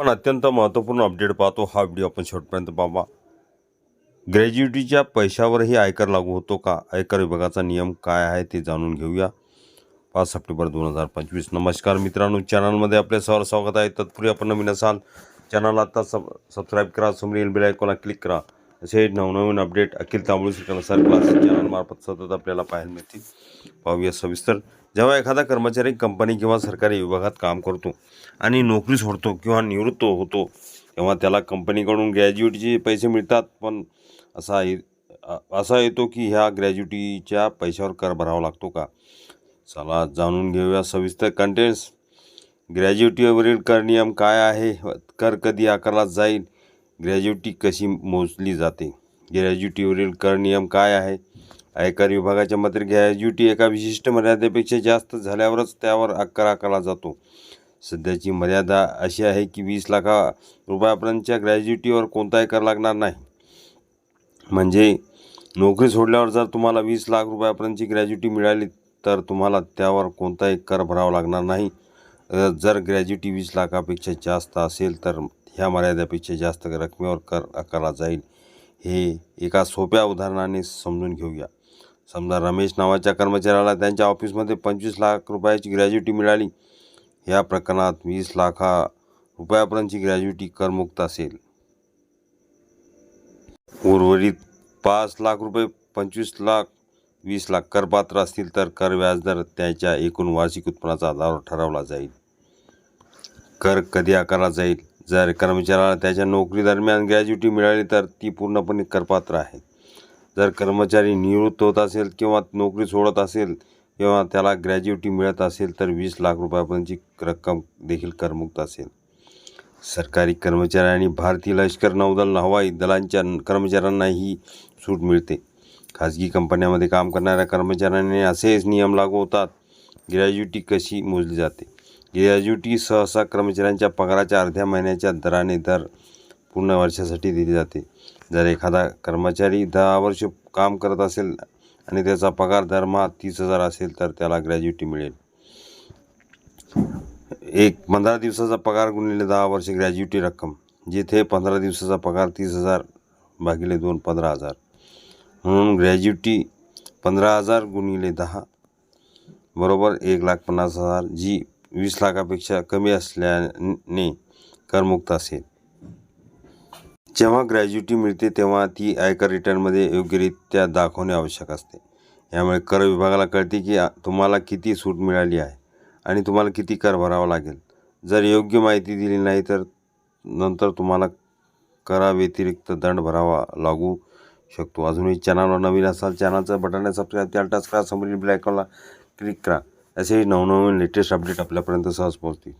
पण अत्यंत महत्त्वपूर्ण अपडेट पाहतो. हा व्हिडिओ आपण शेवटपर्यंत पाहावा. ग्रॅज्युटीच्या पैशावरही आयकर लागू होतो का? आयकर विभागाचा नियम काय आहे ते जाणून घेऊया. पाच सप्टेंबर दोन हजार पंचवीस. नमस्कार मित्रांनो चॅनलमध्ये आपले सहर स्वागत आहे. तत्पूर्वी आपण नवीन असाल चॅनल आता सब सबस्क्राईब करा समोरील बेल आयकॉनला क्लिक करा. असे नवनवीन update Akhil Tambali sir class चॅनलमार्फत सतत आपल्याला पाहायला मिळतील. पाहूया सविस्तर. जेव्हा एखादा कर्मचारी कंपनी किंवा सरकारी विभागात काम करतो आणि नोकरी सोडतो किंवा निवृत्त होतो तेव्हा त्याला कंपनीकडून ग्रॅज्युएटीचे पैसे मिळतात. पण असा ये- असा येतो की ह्या ग्रॅज्युटीच्या पैशावर कर भरावा लागतो का? चला जाणून घेऊया सविस्तर कंटेंट्स ग्रॅज्युटीवरील कर नियम काय आहे? कर कधी आकारला जाईल? ग्रॅज्युटी कशी मोजली जाते? ग्रॅज्युटीवरील कर नियम काय आहे? आयकर विभागाच्या मते ग्रॅज्युटी एका विशिष्ट मर्यादेपेक्षा जास्त झाल्यावरच त्यावर आकार आकारला जातो. सध्याची मर्यादा अशी आहे की वीस लाखा रुपयापर्यंतच्या ग्रॅज्युटीवर कोणताही कर लागणार नाही. म्हणजे नोकरी सोडल्यावर जर तुम्हाला वीस लाख रुपयापर्यंतची ग्रॅज्युटी मिळाली तर तुम्हाला त्यावर कोणताही कर भरावा लागणार नाही. जर ग्रॅज्युटी वीस लाखापेक्षा जास्त असेल तर ह्या मर्यादेपेक्षा जास्त रकमेवर कर आकारला जाईल. हे एका सोप्या उदाहरणाने समजून घेऊया. समजा रमेश नावाच्या कर्मचाऱ्याला त्यांच्या ऑफिसमध्ये पंचवीस लाख रुपयाची ग्रॅज्युटी मिळाली. या प्रकरणात वीस लाखा रुपयापर्यंतची ग्रॅज्युटी करमुक्त असेल. उर्वरित पाच लाख रुपये पंचवीस लाख वीस लाख करपात्र असतील तर कर व्याजदर त्याच्या एकूण वार्षिक उत्पन्नाचा आधारावर ठरवला जाईल. कर कधी आकारला जाईल? जर कर्मचाऱ्याला त्याच्या नोकरी दरम्यान ग्रॅज्युटी मिळाली तर ती पूर्णपणे करपात्र आहे. जर कर्मचारी निवृत्त होत असेल किंवा नोकरी सोडत असेल किंवा त्याला ग्रॅज्युटी मिळत असेल तर वीस लाख रुपयापर्यंतची रक्कम देखील करमुक्त असेल. सरकारी कर्मचारी आणि भारतीय लष्कर नौदल हवाई दलांच्या कर्मचाऱ्यांना ही सूट मिळते. खाजगी कंपन्यांमध्ये काम करणाऱ्या कर्मचाऱ्यांनी असेच नियम लागू होतात. ग्रॅज्युटी कशी मोजली जाते? ग्रॅज्युटी सहसा कर्मचाऱ्यांच्या पगाराच्या अर्ध्या महिन्याच्या दराने दर पूर्ण वर्षासाठी दिली जाते. जर एखादा कर्मचारी दहा वर्ष काम करत असेल आणि त्याचा पगार दरमहा तीस हजार असेल तर त्याला ग्रॅज्युटी मिळेल. एक पंधरा दिवसाचा पगार गुणिले दहा वर्ष ग्रॅज्युटी रक्कम जिथे पंधरा दिवसाचा पगार तीस हजार भागिले दोन पंधरा हजार. म्हणून ग्रॅज्युटी पंधरा हजार गुणिले दहा बरोबर एक लाख पन्नास हजार जी वीस लाखापेक्षा कमी असल्याने करमुक्त असेल. जेव्हा ग्रॅज्युटी मिळते तेव्हा ती आयकर रिटर्नमध्ये योग्यरित्या दाखवणे आवश्यक असते. यामुळे कर विभागाला कळते की तुम्हाला किती सूट मिळाली आहे आणि तुम्हाला किती कर भरावा लागेल. जर योग्य माहिती दिली नाही तर नंतर तुम्हाला कराव्यतिरिक्त दंड भरावा लागू शकतो. अजूनही चॅनलवर नवीन असाल चॅनलचं बटन सबस्क्राईब त्याला टच करा समोरील ब्लॅकॉनला क्लिक करा. असेही नवनवीन लेटेस्ट अपडेट आपल्यापर्यंत सहज पोहोचतील.